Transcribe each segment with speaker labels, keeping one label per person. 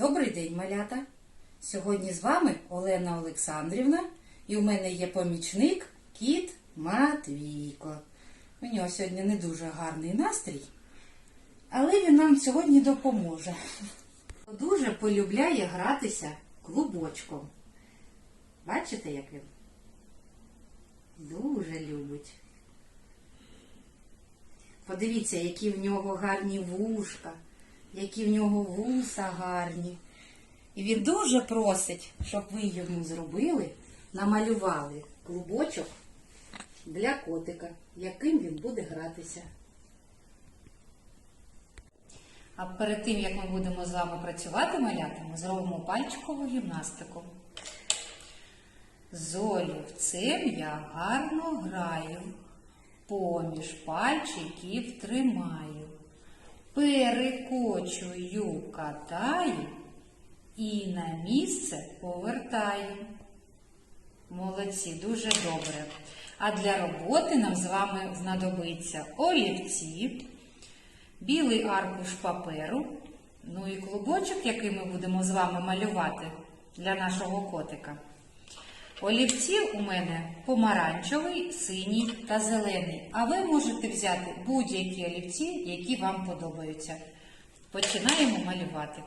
Speaker 1: Добрий день, малята! Сьогодні з вами Олена Олександрівна і у мене є помічник кіт Матвійко. У нього сьогодні не дуже гарний настрій, але він нам сьогодні допоможе. Дуже полюбляє гратися клубочком. Бачите, як він? Дуже любить. Подивіться, які в нього гарні вушка, які в нього вуса гарні. І він дуже просить, щоб ви йому зробили, намалювали клубочок для котика, яким він буде гратися. А перед тим, як ми будемо з вами працювати малята, зробимо пальчикову гімнастику. З олівцем я гарно граю, поміж пальчиків тримаю, перекочую, катаю і на місце повертаю. Молодці, дуже добре. А для роботи нам з вами знадобиться олівці, білий аркуш паперу, ну і клубочок, який ми будемо з вами малювати для нашого котика. Олівці у мене помаранчевий, синій та зелений. А ви можете взяти будь-які олівці, які вам подобаються. Починаємо малювати.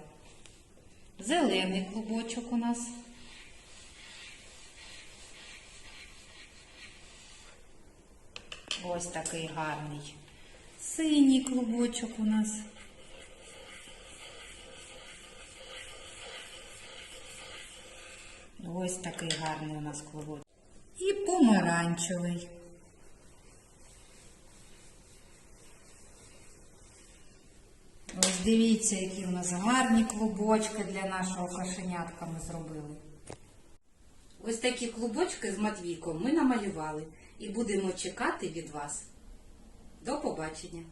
Speaker 1: Зелений клубочок у нас. Ось такий гарний. Синій клубочок у нас. Ось такий гарний у нас клубочок. І помаранчевий. Ось дивіться, які у нас гарні клубочки для нашого кошенятка ми зробили. Ось такі клубочки з Матвійком ми намалювали і будемо чекати від вас. До побачення!